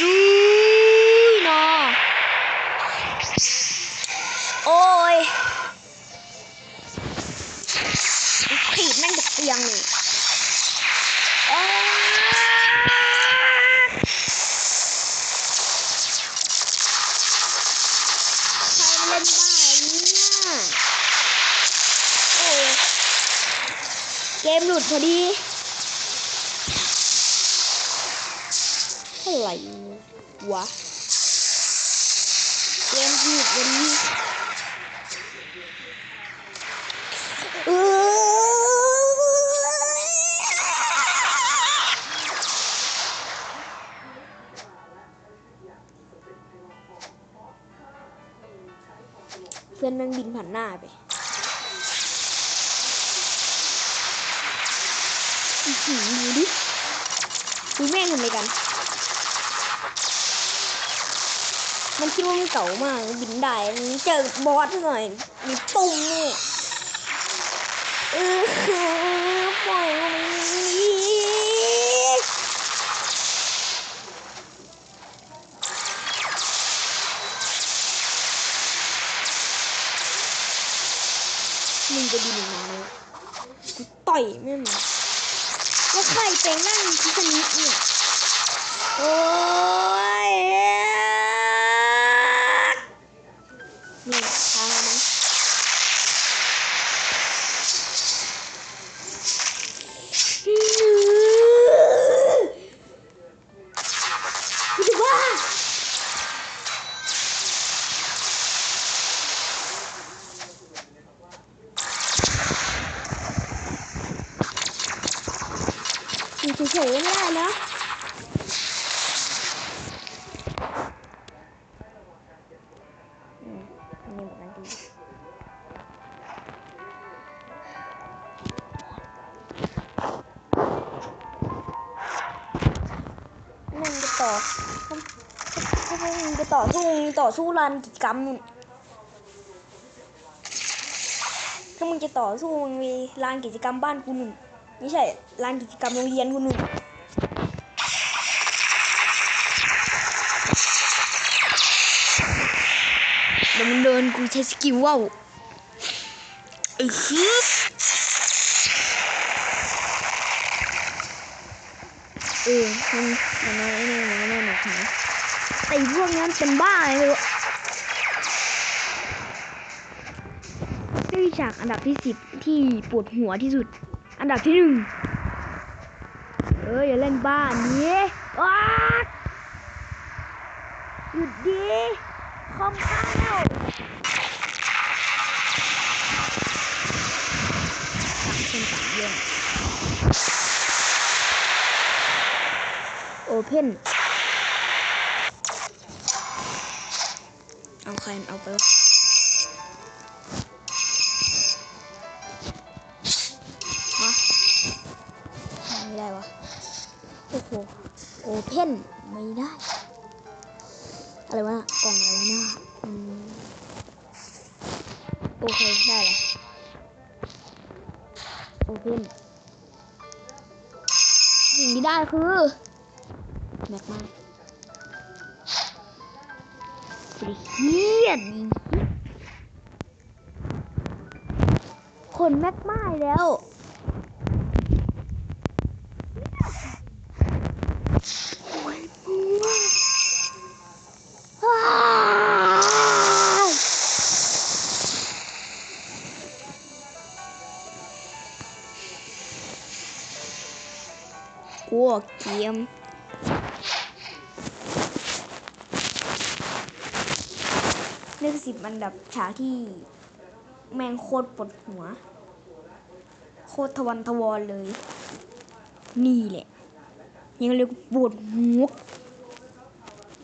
ดูนะโอ้ยขีดแม่งจะเตียงเลยอ้าวใครเล่นบ้าเนี่ยโอ้ยเกมหลุดพอดี อะไรวะ เกมหยุดวันนี้เอเพื่อนแม่งบินผ่านหน้าไปอือหือดูดิดูแม่งทำไรกัน มันคิดว่ามันเก่ามากบินได้เจอบอสหน่อยมีตุ้มนี่เออปล่อยมันมึงจะบินมาเลยกูต่อยแม่งแล้วใครเป็นนั่งพิษณิเนี่ยโอ้ย อยู่เฉยๆไม่ได้นะนนี้หมดแล้วดีมึงจะต่อถ้ามึงจะต่อสู้มึงต่อสู้ลานกิจกรรมนู่นถ้ามึงจะต่อสู้มึงมีลานกิจกรรมบ้านกูนู่น ไม่ใช่ลานกิจกรรมโรงเรียนกูนู่นเดี๋ยวมันเดินกูใช้สกิลว่าวเออฮึบเออมันมันน้อยนี่มันน้อยหนักนาแต่อีพวกนั้นเป็นบ้าอะไรไม่รู้นี่ฉากอันดับที่สิบที่ปวดหัวที่สุด อันดับที่หนึ่งเอออย่าเล่นบ้านนี้อ้าหยุดดีคอมข้าวสามคนสามเรื่องโอเพนเอาใครเอาไปวะ โอโอเพนไม่ได้ อะไรวะกล่องอะไรวะน่ะโอเค ได้แล้วโอเพนสิ่งที่ได้คือ แม็กมาสุดเฮียดคนแม็กมาแล้ว กลัวเกมนี่คือสิบอันดับฉากที่แมงโคตรปวดหัว โคตรทวันทวรเลย นี่แหละ ยังเรียกปวดหัว